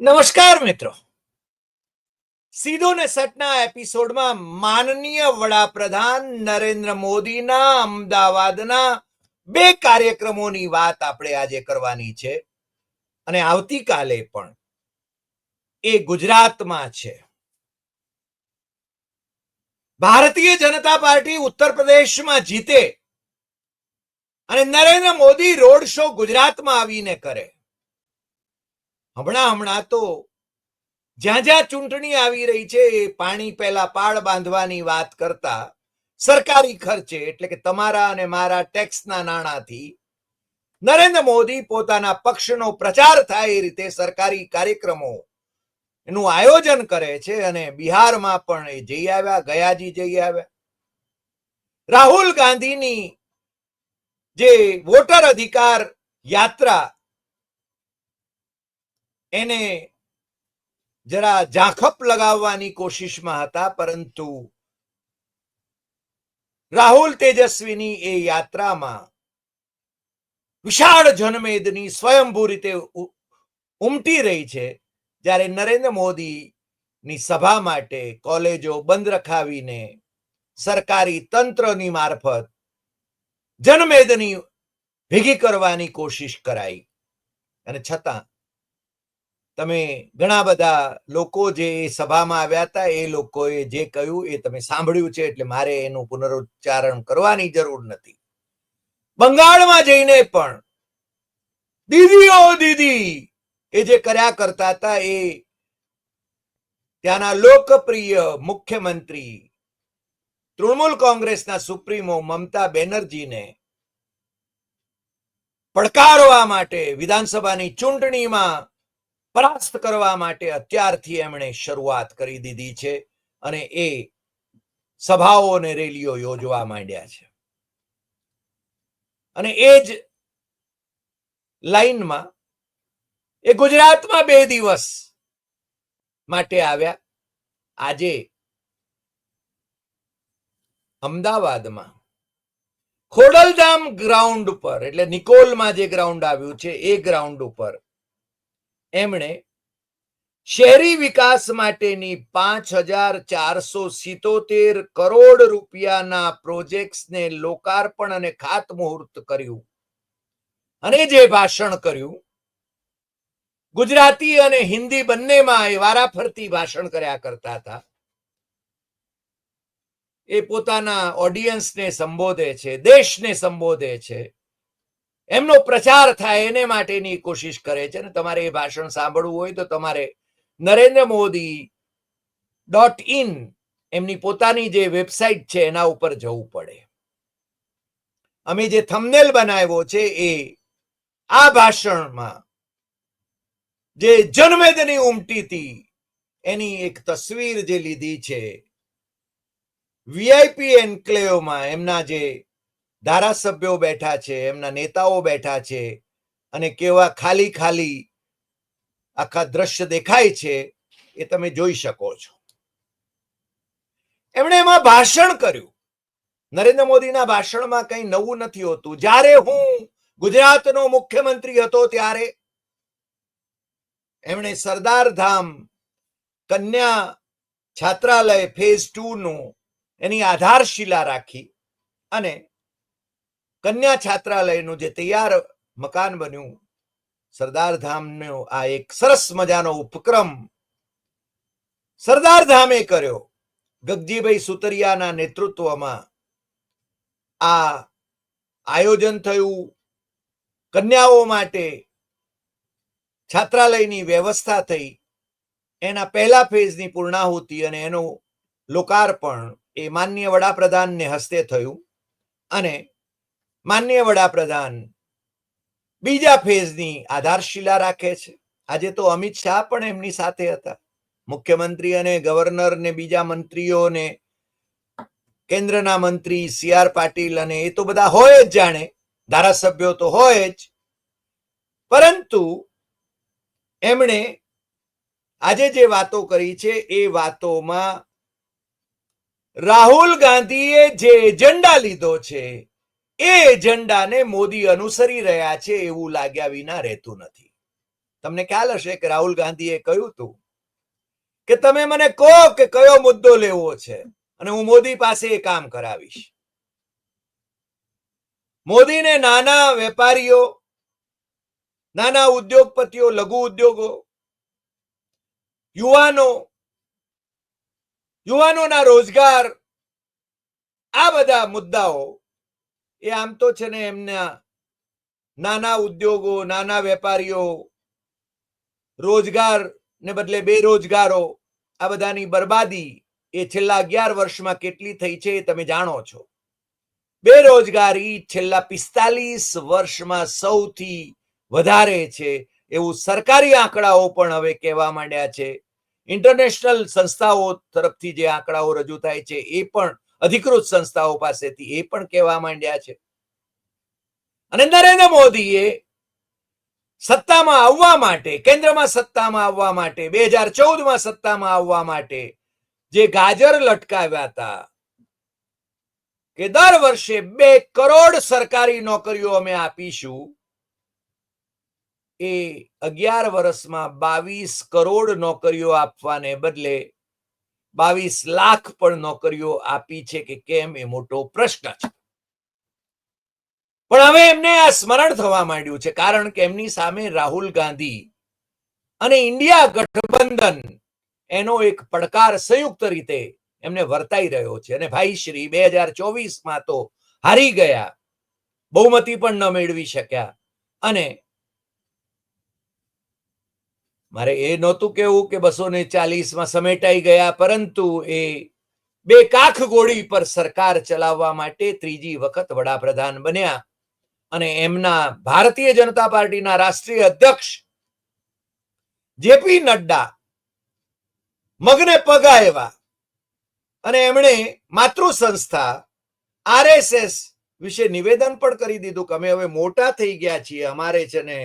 નમસ્કાર મિત્રો. સીધો ને સટના એપિસોડમાં માનનીય વડાપ્રધાન નરેન્દ્ર મોદીના અમદાવાદના બે કાર્યક્રમોની વાત આપણે આજે કરવાની છે. અને આવતીકાલે પણ એ ગુજરાતમાં છે. ભારતીય જનતા પાર્ટી ઉત્તર પ્રદેશમાં જીતે અને નરેન્દ્ર મોદી રોડ શો ગુજરાતમાં આવીને કરે. હમણાં હમણાં તો જ્યાં જ્યાં ચૂંટણી આવી રહી છે, એ પાણી પહેલા પાળ બાંધવાની વાત કરતા સરકારી ખર્ચે, એટલે કે તમારા અને મારા ટેક્સના નાણાંથી નરેન્દ્ર મોદી પોતાના પક્ષનો પ્રચાર થાય એ રીતે સરકારી કાર્યક્રમો એનું આયોજન કરે છે અને બિહારમાં પણ એ જઈ આવ્યા, ગયાજી જઈ આવ્યા. રાહુલ ગાંધીની જે વોટર અધિકાર યાત્રા એને જરા ઝાંખપ લગાવવાની કોશિશમાં હતા, પરંતુ રાહુલ તેજસ્વીની એ યાત્રામાં વિશાળ જનમેદની સ્વયંભૂ રીતે ઉમટી રહી છે, જ્યારે નરેન્દ્ર મોદીની સભા માટે કોલેજો બંધ રખાવીને સરકારી તંત્રની મારફત જનમેદની ભેગી કરવાની કોશિશ કરાઈ. અને છતાં તમે ઘણા બધા લોકો જે સભામાં આવ્યા હતા, એ લોકોએ જે કહ્યું એ તમે સાંભળ્યું છે, એટલે મારે એનું પુનરુચ્ચારણ કરવાની જરૂર નથી. બંગાળમાં જઈને પણ દીદીઓ દીદી એ જે કર્યા કરતા હતા, એ ત્યાંના લોકપ્રિય મુખ્યમંત્રી તૃણમૂલ કોંગ્રેસના સુપ્રીમો મમતા બેનર્જીને પડકારવા માટે વિધાનસભાની ચૂંટણીમાં પરાસ્ત કરવા માટે અત્યારથી એમણે શરૂઆત કરી દીધી છે અને એ સભાઓ અને રેલીઓ યોજવા માંડ્યા છે. અને એ જ લાઈનમાં એ ગુજરાતમાં બે દિવસ માટે આવ્યા. આજે અમદાવાદમાં ખોડલધામ ગ્રાઉન્ડ ઉપર, એટલે નિકોલમાં જે ગ્રાઉન્ડ આવ્યું છે, એ ગ્રાઉન્ડ ઉપર એમણે શહેરી વિકાસ માટેની પાંચ હજાર ચારસો સિત્તોતેર કરોડ રૂપિયાના પ્રોજેક્ટ્સને લોકાર્પણ અને ખાતમુહૂર્ત કર્યું. અને જે ભાષણ કર્યું, ગુજરાતી અને હિન્દી બંનેમાં એ વારાફરતી ભાષણ કર્યા કરતા હતા. એ પોતાના ઓડિયન્સને સંબોધે છે, દેશને સંબોધે છે. એમનો પ્રચાર થાય એને માટેની કોશિશ કરે છે ને તમારે એ ભાષણ સાંભળવું હોય તો તમારે નરેન્દ્ર મોદી ડોટ ઇન એમની પોતાની જે વેબસાઇટ છે એના ઉપર જવું પડે. અમે જે થમનેલ બનાવ્યો છે એ આ ભાષણમાં જે જનમેદની ઉમટી હતી એની એક તસવીર જે લીધી છે વીઆઈપી એન્ક્લેવમાં એમના જે ધારાસભ્યો બેઠા છે, એમના નેતાઓ બેઠા છે અને કેવા ખાલી ખાલી આખા દ્રશ્ય દેખાય છે એ તમે જોઈ શકો છો. એમણે એમાં ભાષણ કર્યું. નરેન્દ્ર મોદીના ભાષણમાં કંઈ નવું નથી હોતું. જ્યારે હું ગુજરાતનો મુખ્યમંત્રી હતો ત્યારે એમણે સરદાર ધામ કન્યા છાત્રાલય ફેઝ ટુ નું એની આધારશિલા રાખી અને કન્યા છાત્રાલયનું જે તૈયાર મકાન બન્યું સરદાર ધામનો આ એક સરસ મજાનો ઉપક્રમ સરદાર ધામે કર્યો. ગગજીભાઈ સુતરિયાના નેતૃત્વમાં આ આયોજન થયું. કન્યાઓ માટે છાત્રાલયની વ્યવસ્થા થઈ. એના પહેલા ફેઝની પૂર્ણાહુતિ અને એનું લોકાર્પણ એ માન્ય વડાપ્રધાનને હસ્તે થયું. અને માન્ય વડાપ્રધાન બીજા ફેઝની આધારશિલા રાખે છે. આજે તો અમિત શાહ પણ એમની સાથે હતા. મુખ્યમંત્રી અને ગવર્નર ને બીજા મંત્રીઓને કેન્દ્રના મંત્રી સી આર પાટીલ અને એ તો બધા હોય જ જાણે, ધારાસભ્યો તો હોય જ. પરંતુ એમણે આજે જે વાતો કરી છે એ વાતોમાં રાહુલ ગાંધીએ જે એજન્ડા લીધો છે એ એજન્ડાને મોદી અનુસરી રહ્યા છે એવું લાગ્યા વિના રહેતું નથી. તમને ખ્યાલ હશે કે રાહુલ ગાંધીએ કહ્યું હતું કે તમે મને કહો કે કયો મુદ્દો લેવો છે અને હું મોદી પાસે એ કામ કરાવીશ. મોદીને નાના વેપારીઓ, નાના ઉદ્યોગપતિઓ, લઘુ ઉદ્યોગો, યુવાનો, યુવાનોના રોજગાર, આ બધા મુદ્દાઓ એ આમ તો છે ને એમના નાના ઉદ્યોગો, નાના વેપારીઓ, રોજગાર ને બદલે બેરોજગારો, આ બધાની બરબાદી એ છેલ્લા અગિયાર વર્ષમાં કેટલી થઈ છે એ તમે જાણો છો. બેરોજગારી છેલ્લા પિસ્તાલીસ વર્ષમાં સૌથી વધારે છે એવું સરકારી આંકડાઓ પણ હવે કહેવા માંડ્યા છે. ઇન્ટરનેશનલ સંસ્થાઓ તરફથી જે આંકડાઓ રજૂ થાય છે એ પણ અધિકૃત સંસ્થાઓ પાસેથી એ પણ કહેવા માંડ્યા છે. અને નરેન્દ્ર મોદીએ સત્તામાં આવવા માટે, કેન્દ્રમાં સત્તામાં આવવા માટે, બે હજાર ચૌદમાં સત્તામાં આવવા માટે જે ગાજર લટકાવ્યા હતા, કે દર વર્ષે બે કરોડ સરકારી નોકરીઓ અમે આપીશું, એ અગિયાર વર્ષમાં બાવીસ કરોડ નોકરીઓ આપવાને બદલે બાવીસ લાખ પણ નોકરીઓ આપી છે કે કેમ એ મોટો પ્રશ્ન છે. પણ હવે એમને આ સ્મરણ થવા માંડ્યું છે કારણ કે એમની સામે રાહુલ ગાંધી અને ઇન્ડિયા ગઠબંધન એનો એક પડકાર સંયુક્ત રીતે એમને વર્તાઈ રહ્યો છે. અને ભાઈ, શ્રી બે હજાર ચોવીસમાં તો હારી ગયા, બહુમતી પણ ન મેળવી શક્યા અને મારે એ નહોતું કેવું કે બસો ને ચાલીસમાં સમેટાઈ ગયા, પરંતુ એ બે કાખ ગોળી પર સરકાર ચલાવવા માટે ત્રીજી વખત વડાપ્રધાન બન્યા અને એમના ભારતીય જનતા પાર્ટીના રાષ્ટ્રીય અધ્યક્ષ જેપી નડ્ડા મગને પગા એવા અને એમણે માતૃ સંસ્થા આરએસએસ વિશે નિવેદન પણ કરી દીધું કે અમે હવે મોટા થઈ ગયા છીએ, અમારે છે ને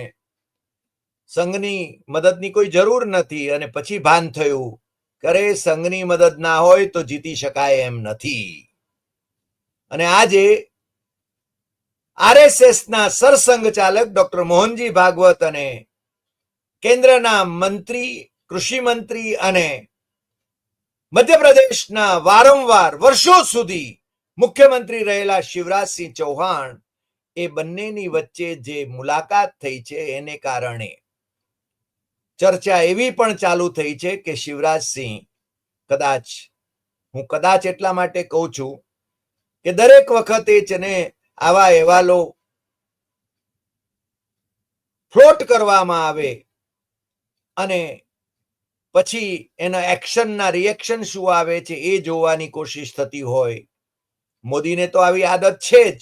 સંઘની મદદની કોઈ જરૂર નથી અને પછી ભાન થયું. કરે સંઘની મદદ ના હોય તો જીતી શકાય એમ નથી. અને આજે આરએસએસના સરસંઘ ચાલક ડોક્ટર મોહનજી ભાગવત અને કેન્દ્રના મંત્રી, કૃષિ મંત્રી અને મધ્યપ્રદેશના વારંવાર વર્ષો સુધી મુખ્યમંત્રી રહેલા શિવરાજસિંહ ચૌહાણ એ બંનેની વચ્ચે જે મુલાકાત થઈ છે એને કારણે ચર્ચા એવી પણ ચાલુ થઈ છે કે શિવરાજસિંહ કદાચ, હું કદાચ એટલા માટે કહું છું કે દરેક વખતે જેને આવા અહેવાલો ફ્લોટ કરવામાં આવે અને પછી એના એક્શનના રિએક્શન શું આવે છે એ જોવાની કોશિશ થતી હોય. મોદીને તો આવી આદત છે જ,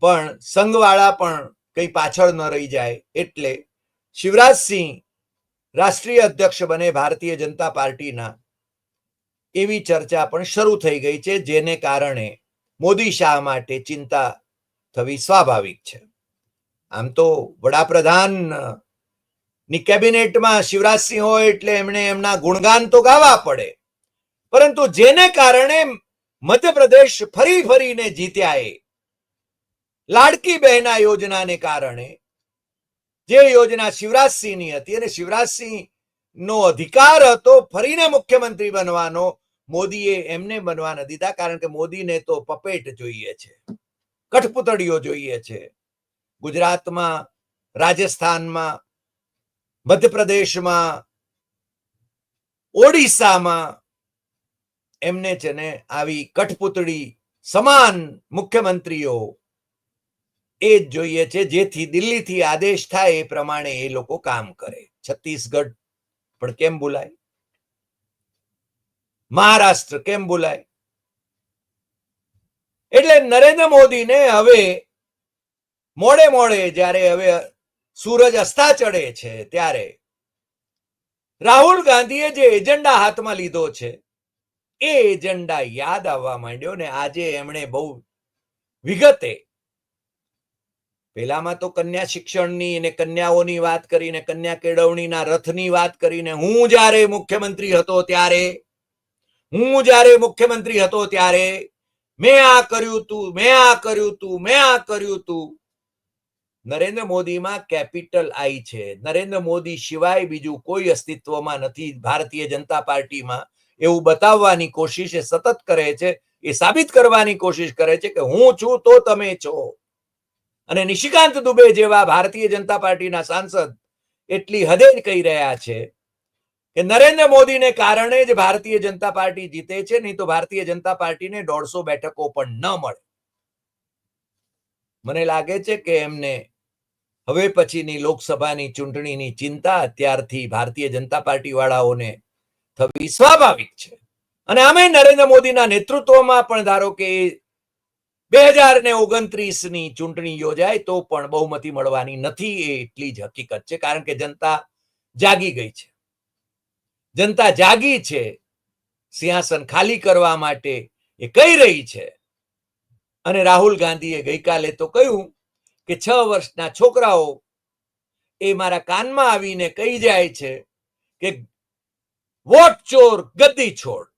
પણ સંઘવાળા પણ કઈ પાછળ ન રહી જાય એટલે શિવરાજસિંહ રાષ્ટ્રીય અધ્યક્ષ બને ભારતીય જનતા પાર્ટીના એવી ચર્ચા પણ શરૂ થઈ ગઈ છે, જેને કારણે મોદી શાહ માટે ચિંતા થવી સ્વાભાવિક છે. આમ તો વડાપ્રધાનની કેબિનેટમાં શિવરાજસિંહ હોય એટલે એમણે એમના ગુણગાન તો ગાવા પડે. પરંતુ જેને કારણે મધ્યપ્રદેશ ફરી ફરીને જીત્યા એ લાડકી બહેના યોજનાને કારણે જે યોજના શિવરાજસિંહની હતી અને શિવરાજસિંહ નો અધિકાર હતો ફરીને મુખ્યમંત્રી બનવાનો, મોદીએ એમને બનવા ન દીધા કારણ કે મોદીને તો પપેટ જોઈએ છે, કઠપુતળીઓ જોઈએ છે. ગુજરાતમાં, રાજસ્થાનમાં, મધ્યપ્રદેશમાં, ઓડિશામાં એમને છે ને આવી કઠપુતળી સમાન મુખ્યમંત્રીઓ એ જ જોઈએ છે, જેથી દિલ્હીથી આદેશ થાય એ પ્રમાણે એ લોકો કામ કરે. છત્તીસગઢ પણ કેમ બોલાય મહારાષ્ટ્ર કેમ બોલાય એટલે નરેન્દ્ર મોદીને હવે મોડે મોડે જ્યારે હવે સૂરજ અસ્તા ચડે છે ત્યારે રાહુલ ગાંધીએ જે એજન્ડા હાથમાં લીધો છે, એ એજન્ડા યાદ આવવા માંડ્યો ને આજે એમણે બહુ વિગતે પેલામાં તો કન્યા શિક્ષણની અને કન્યાઓની વાત કરીને, કન્યા કેળવણીના રથની વાત કરીને હું જ્યારે મુખ્યમંત્રી હતો ત્યારે, હું જ્યારે મુખ્યમંત્રી હતો ત્યારે મેં આ કર્યું તું, મેં આ કર્યું તું, મેં આ કર્યું તું. નરેન્દ્ર મોદીમાં કેપિટલ આઈ છે. નરેન્દ્ર મોદી સિવાય બીજું કોઈ અસ્તિત્વમાં નથી. ભારતીય જનતા પાર્ટીમાં એવું બતાવવાની કોશિશ એ સતત કરે છે, એ સાબિત કરવાની કોશિશ કરે છે કે હું છું તો તમે છો. અને નિશિકાંત દુબે જેવા ભારતીય જનતા પાર્ટીના સાંસદ એટલી હદે જ કહી રહ્યા છે કે નરેન્દ્ર મોદીને કારણે જ ભારતીય જનતા પાર્ટી જીતે છે, નહીં તો ભારતીય જનતા પાર્ટીને દોઢસો બેઠકો પણ ન મળે. મને લાગે છે કે એમને હવે પછીની લોકસભાની ચૂંટણીની ચિંતા અત્યારથી ભારતીય જનતા પાર્ટી વાળાઓને થવી સ્વાભાવિક છે. અને આમે નરેન્દ્ર મોદીના નેતૃત્વમાં પણ ધારો કે બે હજાર ને ઓગણત્રીસની ચૂંટણી યોજાય તો પણ બહુમતી મળવાની નથી એ એટલી જ હકીકત છે, કારણ કે જનતા જાગી ગઈ છે. જનતા જાગી છે, સિંહાસન ખાલી કરવા માટે એ કહી રહી છે. અને રાહુલ ગાંધીએ ગઈકાલે તો કહ્યું કે છ વર્ષના છોકરાઓ એ મારા કાનમાં આવીને કહી જાય છે કે વોટ ચોર ગદ્દી છોડ.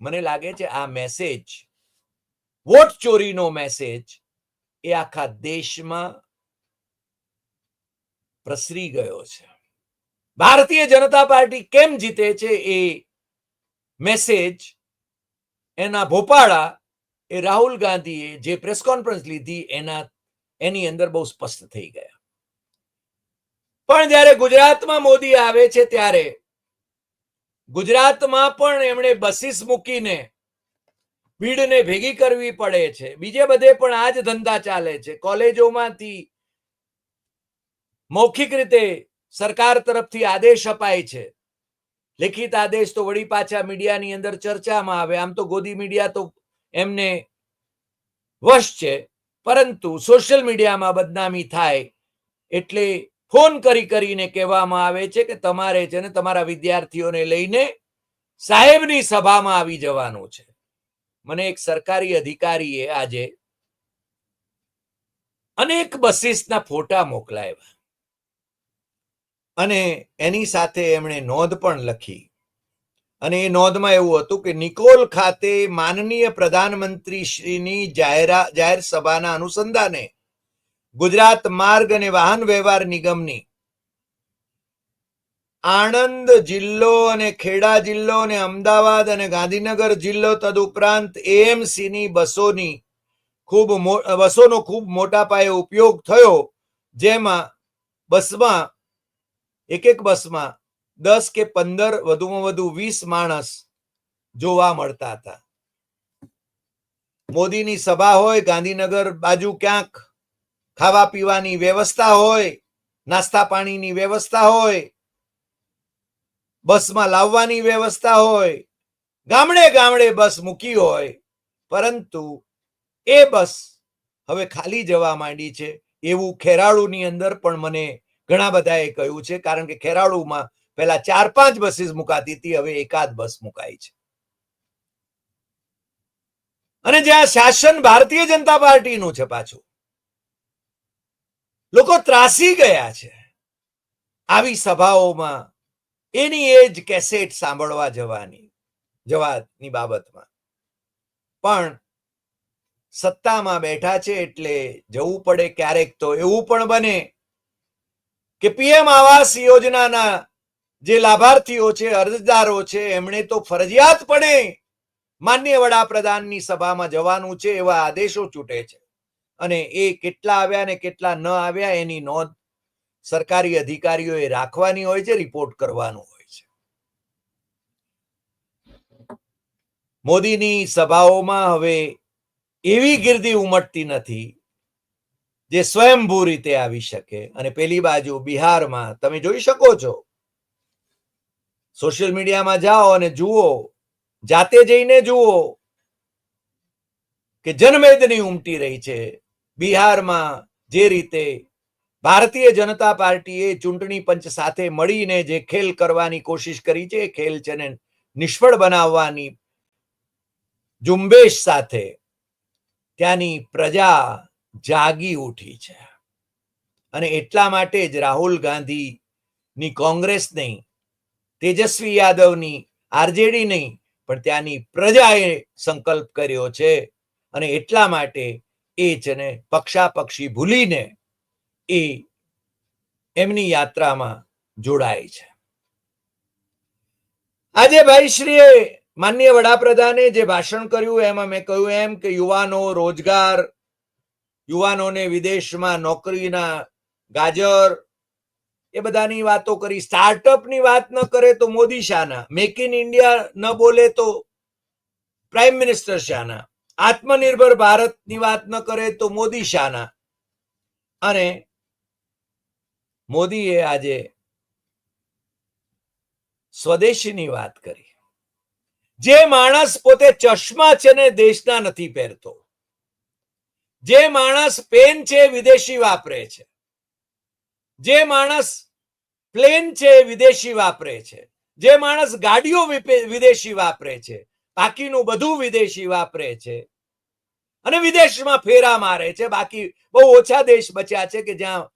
મને લાગે છે આ મેસેજ વોટ ચોરીનો મેસેજ એ આખા દેશમાં પ્રસરી ગયો છે. ભારતીય જનતા પાર્ટી કેમ જીતે છે એ મેસેજ એના ભોપાળા એ રાહુલ ગાંધીએ જે પ્રેસ કોન્ફરન્સ લીધી એના, એની અંદર બહુ સ્પષ્ટ થઈ ગયા. પણ જ્યારે ગુજરાતમાં મોદી આવે છે ત્યારે ગુજરાતમાં પણ એમણે બસીસ મૂકીને ભીડને ભેગી કરવી પડે છે. બીજે બધે પણ આ જ ધંધા ચાલે છે. કોલેજોમાંથી મૌખિક રીતે સરકાર તરફથી આદેશ અપાય છે. લેખિત આદેશ તો વળી પાછા મીડિયાની અંદર ચર્ચામાં આવે. આમ તો ગોદી મીડિયા તો એમને વશ છે. પરંતુ સોશિયલ મીડિયામાં બદનામી થાય એટલે ફોન કરી કરીને કહેવામાં આવે છે કે તમારે છે ને તમારા વિદ્યાર્થીઓને લઈને સાહેબની સભામાં આવી જવાનું છે. મને એક સરકારી અધિકારીએ આજે અનેક બસીસના ફોટા મોકલાવ્યા. અને એની સાથે એમણે નોંધ પણ લખી. અને એ નોંધમાં એવું હતું કે નિકોલ ખાતે માનનીય પ્રધાનમંત્રી શ્રીની જાહેરા જાહેર સભાના અનુસંધાને ગુજરાત માર્ગ અને વાહન વ્યવહાર નિગમની આણંદ જિલ્લો અને ખેડા જિલ્લો અને અમદાવાદ અને ગાંધીનગર જિલ્લો તદુપરાંત એએમસી ની બસોની ખૂબ બસોનો ખૂબ મોટા પાયે ઉપયોગ થયો, જેમાં બસમાં એક એક બસમાં દસ કે પંદર, વધુમાં વધુ વીસ માણસ જોવા મળતા હતા. મોદીની સભા હોય, ગાંધીનગર બાજુ ક્યાંક ખાવા પીવાની વ્યવસ્થા હોય નાસ્તા પાણીની વ્યવસ્થા હોય બસમાં લાવવાની વ્યવસ્થા હોય, ગામડે ગામડે બસ મૂકી હોય, પરંતુ એ બસ હવે ખાલી જવા માંડી છે. એવું ખેરાળુની અંદર પણ મને ઘણા બધાએ કહ્યું છે, કારણ કે ખેરાળુમાં પહેલા ચાર પાંચ બસીસ મુકાતી હતી, હવે એકાદ બસ મુકાઈ છે. અને જ્યાં શાસન ભારતીય જનતા પાર્ટીનું છે પાછું. લોકો ત્રાસી ગયા છે. આવી સભાઓમાં એની એ જ કેસેટ સાંભળવા જવાની જવાની બાબતમાં. પણ સત્તામાં બેઠા છે એટલે જવું પડે ક્યારેક તો એવું પણ બને કે પીએમ આવાસ યોજનાના જે લાભાર્થીઓ છે, અરજદારો છે, એમણે તો ફરજિયાતપણે માન્ય વડાપ્રધાનની સભામાં જવાનું છે એવા આદેશો છૂટે છે. અને એ કેટલા આવ્યા ને કેટલા ન આવ્યા એની નોંધ સરકારી અધિકારીઓએ રાખવાની હોય છે રિપોર્ટ કરવાનું હોય છે. મોદીની સભાઓમાં હવે એવી ગીર્દી ઉમટતી નથી, જે સ્વયંભૂ રીતે આવી શકે. અને પેલી બાજુ બિહારમાં તમે જોઈ શકો છો, સોશિયલ મીડિયામાં જાઓ અને જુઓ, જાતે જઈને જુઓ કે જનમેદની ઉમટી રહી છે. બિહારમાં જે રીતે ભારતીય જનતા પાર્ટીએ ચૂંટણી પંચ સાથે મળીને જે ખેલ કરવાની કોશિશ કરી છે ખેલ છે ને નિષ્ફળ બનાવવાની ઝુંબેશ સાથે ત્યાંની પ્રજા જાગી ઉઠી છે. અને એટલા માટે જ રાહુલ ગાંધીની કોંગ્રેસ નહીં, તેજસ્વી યાદવની, આરજેડી નહીં, પણ ત્યાંની પ્રજાએ સંકલ્પ કર્યો છે. અને એટલા માટે એ છે ને પક્ષાપક્ષી ભૂલીને એ એમની યાત્રામાં જોડાય છે. આજે ભાઈશ્રીએ માન્ય વડાપ્રધાને જે ભાષણ કર્યું, એમાં મેં કહ્યું એમ કે યુવાનો રોજગાર, યુવાનોને વિદેશમાં નોકરીના ગાજર, એ બધાની વાતો કરી. સ્ટાર્ટઅપની વાત ન કરે તો મોદી શાના મેક ઇન ઇન્ડિયા ન બોલે તો પ્રાઇમ મિનિસ્ટર શાના આત્મનિર્ભર ભારતની વાત ન કરે તો મોદી શાના અને મોદીએ આજે સ્વદેશીની વાત કરી. જે માણસ પોતે ચશ્મા છે ને દેશના નથી પહેરતો. જે માણસ પેન છે વિદેશી વાપરે છે. જે માણસ પ્લેન છે વિદેશી વાપરે છે. જે માણસ ગાડીઓ વિદેશી વાપરે છે. બાકીનું બધું વિદેશી વાપરે છે. અને વિદેશમાં ફેરા મારે છે. બાકી બહુ ઓછા દેશ બચ્યા છે કે જ્યાં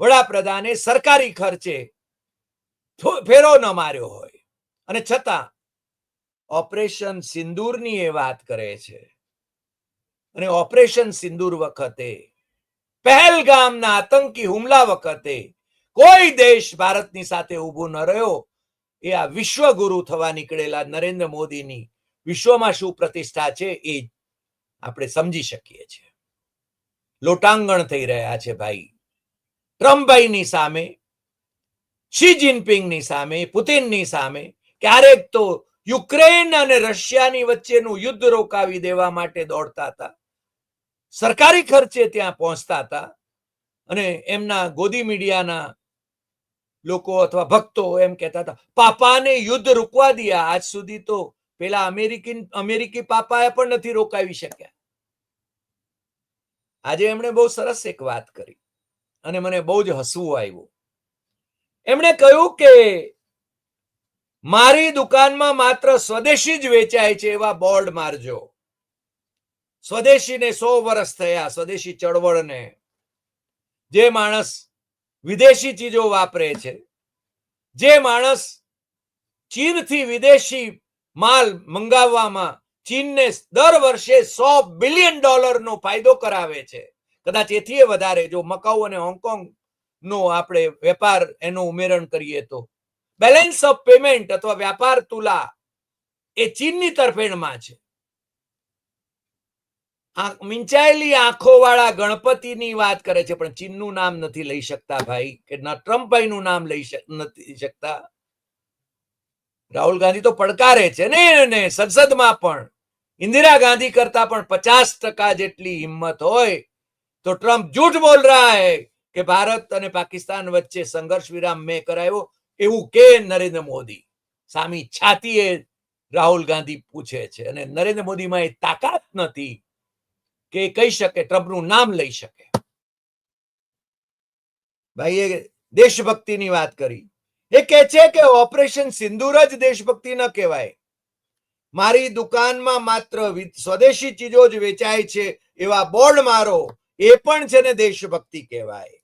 વડાપ્રધાને સરકારી ખર્ચે ફેરો ન માર્યો હોય. અને છતાં ઓપરેશન સિંદૂરની એ વાત કરે છે. અને ઓપરેશન સિંદૂર વખતે, પહેલગામના આતંકી હુમલા વખતે કોઈ દેશ ભારતની સાથે ઊભો ન રહ્યો, એ આ વિશ્વગુરુ થવા નીકળેલા નરેન્દ્ર મોદીની વિશ્વમાં શું પ્રતિષ્ઠા છે એ આપણે સમજી શકીએ છીએ. લોટાંગણ થઈ રહ્યા છે ભાઈ. ટ્રમ્પભાઈની સામે, શી જિનપિંગની સામે, પુતિનની સામે, ક્યારેક તો યુક્રેન અને રશિયાની વચ્ચેનું યુદ્ધ રોકાવી દેવા માટે દોડતા હતા. સરકારી ખર્ચે ત્યાં પહોંચતા હતા અને એમના ગોદી મીડિયાના લોકો અથવા ભક્તો એમ કહેતા હતા, પાપાને યુદ્ધ રોકવા દિયા, આજ સુધી તો પેલા અમેરિકન, અમેરિકી પાપાએ પણ નથી રોકાવી શક્યા. આજે એમણે બહુ સરસ એક વાત કરી. અને મને બહુ જ હસવું આવ્યું. એમણે કહ્યું કે, મારી દુકાનમાં માત્ર સ્વદેશી જ વેચાય છે એવા બોર્ડ મારજો. સ્વદેશીને સો વર્ષ થયા, સ્વદેશી ચળવળને. જે માણસ વિદેશી ચીજો વાપરે છે, જે માણસ ચીનથી વિદેશી માલ મંગાવવામાં ચીનને દર વર્ષે સો બિલિયન ડોલરનો ફાયદો કરાવે છે. કદાચ એથી વધારે, જો મકાઉ અને હોંગકોંગ નો આપણે વેપાર એનું ઉમેરણ કરીએ તો. બેલેન્સ ઓફ પેમેન્ટ અથવા વ્યાપાર તુલા એ ચીનની તરફેણમાં છે. મિંચાયેલી આંખો વાળા ગણપતિની વાત કરે છે, પણ ચીનનું નામ નથી લઈ શકતા ભાઈ, કે ના ટ્રમ્પભાઈનું નામ લઈ નથી શકતા. રાહુલ ગાંધી તો પડકારે છે, ને એને સંસદમાં પણ. ઇન્દિરા ગાંધી કરતા પણ પચાસ ટકા જેટલી હિંમત હોય. તો ટ્રમ્પ જૂઠ બોલ રહા હૈ કે ભારત અને પાકિસ્તાન વચ્ચે સંઘર્ષ વિરામ મેં કરાયો એવું કે નરેન્દ્ર મોદી? સામી છાતીએ રાહુલ ગાંધી પૂછે છે અને નરેન્દ્ર મોદીમાં એ તાકાત નથી કે કહી શકે, ટ્રમ્પનું નામ લઈ શકે. ભાઈએ દેશભક્તિની વાત કરી. એ કહે છે કે ઓપરેશન સિંદૂર જ દેશભક્તિ ન કહેવાય. મારી દુકાનમાં માત્ર સ્વદેશી ચીજો જ વેચાય છે એવા બોર્ડ મારો એ પણ છે ને દેશભક્તિ કહેવાય.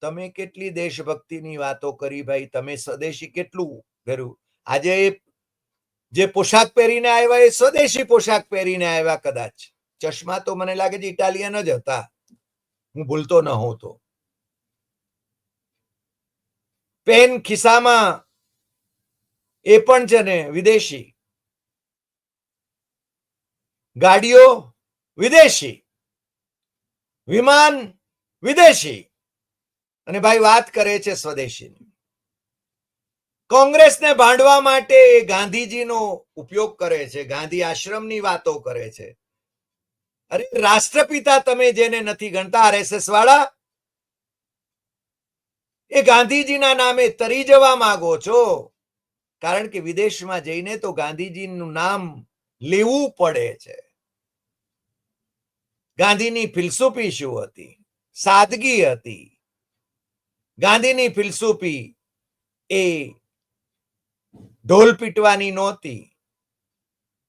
તમે કેટલી દેશભક્તિની વાતો કરી ભાઈ? તમે સ્વદેશી કેટલું કર્યું આજે જે પોશાક પહેરીને આવ્યા એ સ્વદેશી પોશાક પહેરીને આવ્યા કદાચ. ચશ્મા તો મને લાગે છે ઇટાલિયન જ હતા. હું ભૂલતો ન હોઉં તો પેન ખિસ્સામાં એ પણ છે ને વિદેશી. ગાડીઓ વિદેશી. વિમાન વિદેશી. અને ભાઈ વાત કરે છે સ્વદેશીની. કોંગ્રેસને ભાંડવા માટે ગાંધીજીનો ઉપયોગ કરે છે, ગાંધી આશ્રમની વાતો કરે છે. અરે રાષ્ટ્રપિતા તમે જેને નથી ગણતા, આરએસએસ વાળા, એ ગાંધીજીના નામે તરી જવા માંગો છો. કારણ કે વિદેશમાં જઈને તો ગાંધીજીનું નામ લેવું પડે છે. ગાંધીની ફિલસૂફી શું હતી? સાદગી હતી. ગાંધીની ફિલસૂફી એ ઢોલ પીટવાની નહોતી.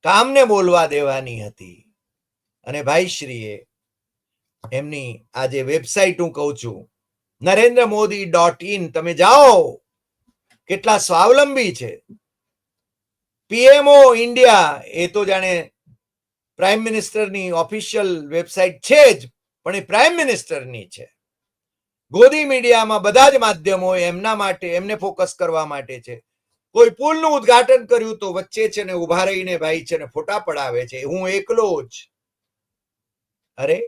કામને બોલવા દેવાની હતી? અને ભાઈશ્રીએ એમની આજે વેબસાઇટ હું કહું છું નરેન્દ્ર મોદી ડોટ ઇન, તમે જાઓ, કેટલા સ્વાવલંબી છે. પીએમઓ ઇન્ડિયા એ તો જાણે પ્રાઇમ મિનિસ્ટરની ઓફિશિયલ વેબસાઇટ છે જ, પણ એ પ્રાઇમ મિનિસ્ટરની છે. ગોદી મીડિયામાં બધા જ માધ્યમો એમના માટે, એમને ફોકસ કરવા માટે છે. કોઈ પુલનું ઉદઘાટન કર્યું તો વચ્ચે છે ને ઊભા રહીને ભાઈ છે ને ફોટા પડાવે છે. હું એકલો જ. અરે,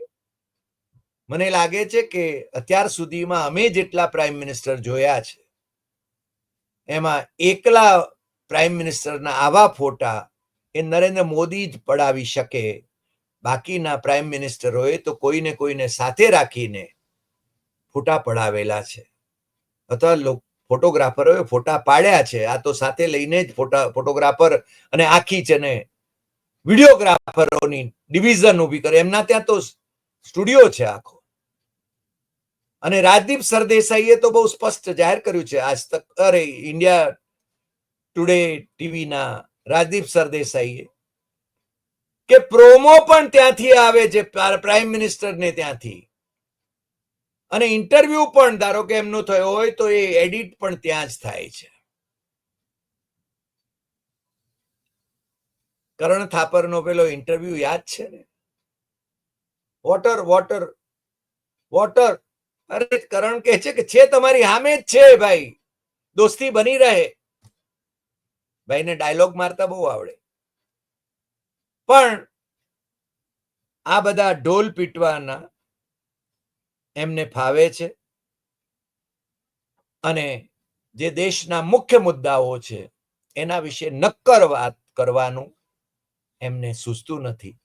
મને લાગે છે કે અત્યાર સુધીમાં અમે જેટલા પ્રાઇમ મિનિસ્ટર જોયા છે, એમાં એકલા પ્રાઇમ મિનિસ્ટરના આવા ફોટા એ નરેન્દ્ર મોદી જ પડાવી શકે બાકીના પ્રાઇમ મિનિસ્ટરોએ તો કોઈને કોઈને સાથે રાખીને ફોટા પડાવેલા છે. અથવા ફોટોગ્રાફરોએ ફોટા પાડ્યા છે. આ તો સાથે લઈને જ ફોટા, ફોટોગ્રાફર અને આખી છે ને વિડીયોગ્રાફરોની ડિવિઝન ઊભી કરે. એમના ત્યાં તો સ્ટુડિયો છે આખો. અને રાજદીપ સરદેસાઈએ તો બહુ સ્પષ્ટ જાહેર કર્યું છે. આજ તક, અરે, ઇન્ડિયા ટુડે ટીવીના રાજદીપ સરદેસાઈએ કે પ્રોમો પણ ત્યાંથી આવે છે પ્રાઇમ મિનિસ્ટરને ત્યાંથી. અને ઇન્ટરવ્યુ પણ, ધારો કે એમનો થયો હોય, તો એ એડિટ પણ ત્યાં જ થાય છે. કરણ થાપરનો પેલો ઇન્ટરવ્યુ યાદ છે ને? Water water water. અરે, કરણ કહે છે કે છે તમારી સામે જ છે, ભાઈ. દોસ્તી બની રહે. ભાઈને ડાયલોગ મારતા બહુ આવડે. પણ આ બધા ઢોલ પીટવાના એમને ફાવે છે અને જે દેશના મુખ્ય મુદ્દાઓ છે એના વિશે નક્કર વાત કરવાનું એમને સૂઝતું નથી.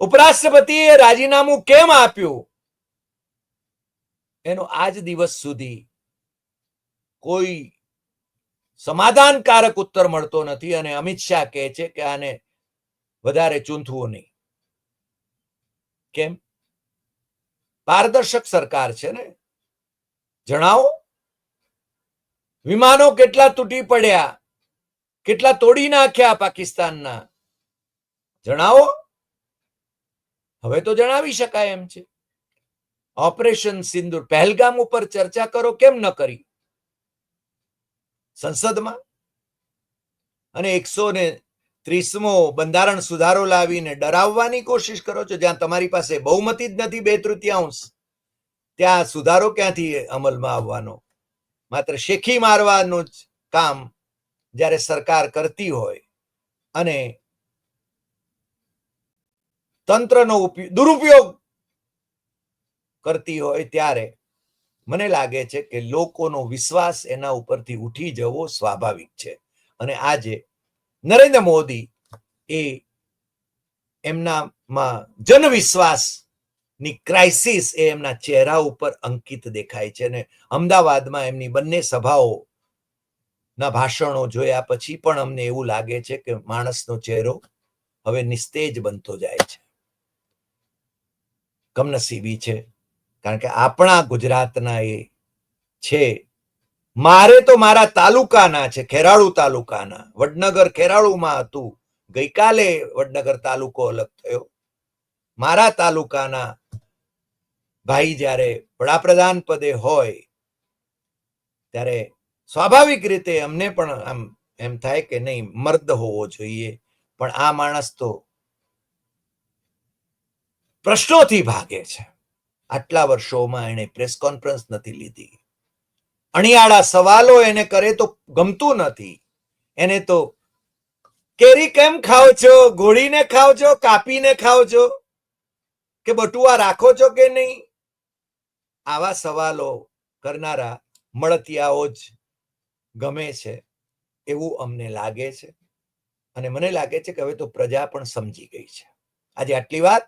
ઉપરાષ્ટ્રપતિએ રાજીનામું કેમ આપ્યું? એનો આજ દિવસ સુધી કોઈ સમાધાનકારક ઉત્તર મળતો નથી અને અમિત શાહ કહે છે કે આને વધારે ચૂંથવું નહીં. કેમ? પારદર્શક સરકાર છે ને? જણાવો. વિમાનો કેટલા તૂટી પડ્યા? કેટલા તોડી નાખ્યા પાકિસ્તાનના? જણાવો. હવે તો જણાવી શકાય એમ છે. ઓપરેશન સિંદુર પહેલગામ ઉપર ચર્ચા કરો કેમ ન કરી? સંસદમાં? અને એકસો ને ત્રીસમો બંધારણ સુધારો લાવીને ડરાવવાની કોશિશ કરો છો, જ્યાં તમારી પાસે બહુમતી જ નથી બે તૃતીયાંશ, ત્યાં સુધારો ક્યાંથી અમલમાં આવવાનો? માત્ર શેખી મારવાનું જ કામ જ્યારે સરકાર કરતી હોય અને તંત્રનો ઉપયોગ દુરુપયોગ કરતી હોય ત્યારે મને લાગે છે કે લોકોનો વિશ્વાસ એના ઉપરથી ઉઠી જવો સ્વાભાવિક છે. અને આજે નરેન્દ્ર મોદી એ એમનામાં જનવિશ્વાસની ક્રાઇસિસ એ એમના ચહેરા ઉપર અંકિત દેખાય છે. અને અમદાવાદમાં એમની બંને સભાઓ ના ભાષણો જોયા પછી પણ અમને એવું લાગે છે કે માણસનો ચહેરો હવે નિસ્તેજ બનતો જાય છે. કમનસીબી છે. કારણ કે આપણા ગુજરાતના એ છે. મારે તો મારા તાલુકાના છે, ખેરાળુ તાલુકાના. વડનગર ખેરાળુમાં હતું. ગઈકાલે વડનગર તાલુકો અલગ થયો. મારા તાલુકાના ભાઈ જ્યારે વડાપ્રધાન પદે હોય, ત્યારે સ્વાભાવિક રીતે અમને પણ આમ એમ થાય કે નહીં, મર્દ હોવો જોઈએ. પણ આ માણસ તો પ્રશ્નોથી ભાગે છે. આટલા વર્ષોમાં એને પ્રેસ કોન્ફરન્સ નથી લીધી. અણિયાળા સવાલો એને કરે તો ગમતું નથી. એને તો, કેરી કેમ ખાવ છો ગોળીને ખાવ છો કાપીને ખાવ છો કે બટુઆ રાખો છો કે નહીં? આવા સવાલો કરનારા મળતિયાઓ જ ગમે છે, એવું અમને લાગે છે. અને મને લાગે છે કે હવે તો પ્રજા પણ સમજી ગઈ છે. આજે આટલી વાત.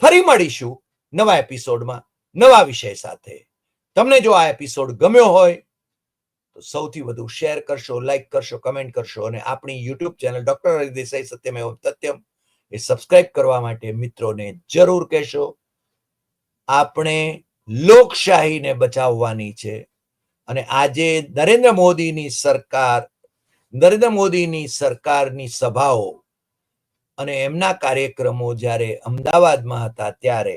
ફરી મળીશું. નવા એપિસોડમાં નવા વિષય સાથે. તમને જો આ એપિસોડ ગમ્યો હોય, તો સૌથી વધુ શેર કરશો લાઈક કરશો કમેન્ટ કરશો અને આપણી YouTube channel doctor Haridesai Satyamev Satyam એ સબસ્ક્રાઇબ કરવા માટે મિત્રોને જરૂર કહેશો. આપણે લોકશાહીને બચાવવાની છે અને આજે નરેન્દ્ર મોદીની સરકાર, નરેન્દ્ર મોદીની સરકારની સભાઓ અને એમના કાર્યક્રમો જ્યારે અમદાવાદમાં હતા ત્યારે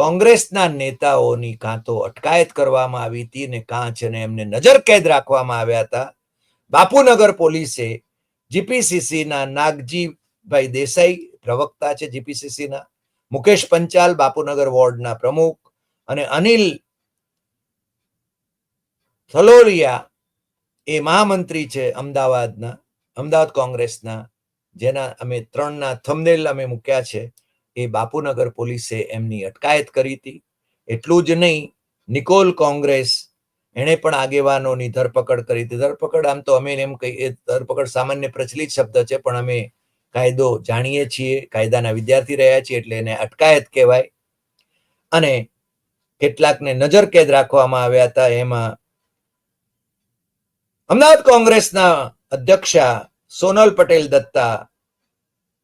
કોંગ્રેસના નેતાઓની કાં તો અટકાયત કરવામાં આવી હતી ને કાં છે એમને નજર કેદ રાખવામાં આવ્યા હતા. બાપુનગર પોલીસે જીપીસીસીના નાગજીભાઈ દેસાઈ પ્રવક્તા છે જીપીસીસીના, મુકેશ પંચાલ બાપુનગર વોર્ડના પ્રમુખ અને અનિલ થલોલિયા એ મહામંત્રી છે અમદાવાદના, અમદાવાદ કોંગ્રેસના, જેના અમે ત્રણના થંબનેલ અમે મૂક્યા છે. એ બાપુનગર પોલીસે એમની અટકાયત કરી હતી. એટલું જ નહીં, નિકોલ કોંગ્રેસ એણે પણ આગેવાનોની ધરપકડ કરી હતી. ધરપકડ આમ તો અમે એમ કહીએ ધરપકડ સામાન્ય પ્રચલિત શબ્દ છે, પણ અમે કાયદો જાણીએ છીએ, કાયદાના વિદ્યાર્થી રહ્યા છીએ, એટલે એને અટકાયત કહેવાય. અને કેટલાકને નજર કેદ રાખવામાં આવ્યા હતા, એમાં અમદાવાદ કોંગ્રેસના અધ્યક્ષા સોનલ પટેલ દત્તા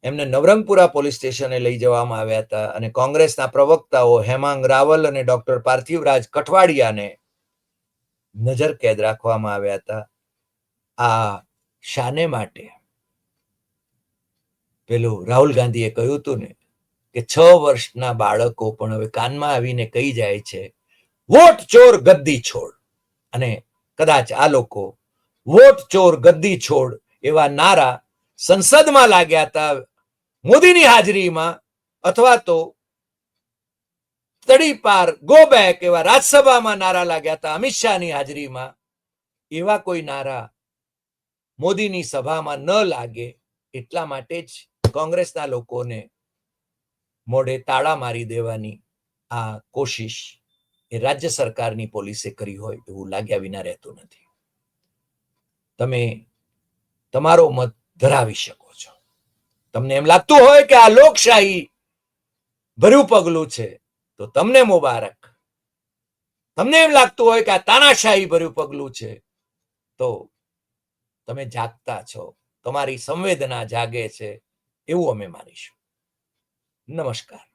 એમને નવરંગપુરા પોલીસ સ્ટેશને લઈ જવામાં આવ્યા હતા અને કોંગ્રેસના પ્રવક્તાઓ હેમાંગ રાવલ અને ડોક્ટર પાર્થિવરાજ કઠવાડિયાને નજર કેદ રાખવામાં આવ્યા હતા. આ શાને માટે? પેલું રાહુલ ગાંધીએ કહ્યું હતું ને કે છ વર્ષના બાળકો પણ હવે કાનમાં આવીને કહી જાય છે, વોટ ચોર ગદ્દી છોડ. અને કદાચ આ લોકો, વોટ ચોર ગદ્દી છોડ એવા નારા સંસદમાં લાગ્યા હતા મોદીની હાજરીમાં અથવા તો તડી પાર ગો બેક એવા રાજ્યસભામાં નારા લાગ્યા હતા, અમિત શાહની હાજરીમાં, એવા કોઈ નારા મોદીની સભામાં ન લાગે એટલા માટે જ કોંગ્રેસના લોકોને મોઢે તાળા મારી દેવાની આ કોશિશ એ રાજ્ય સરકારની પોલીસે કરી હોય એવું લાગ્યા વિના રહેતું નથી. તમે તમારો મત ધરાવી શકો. તમને એમ લાગતું હોય કે આ લોકશાહી ભર્યું પગલું છે, તો તમને મુબારક. તમને એમ લાગતું હોય કે આ તાનાશાહી ભર્યું પગલું છે, તો તમે જાગતા છો, તમારી સંવેદના જાગે છે, એવું અમે માનીશું. નમસ્કાર.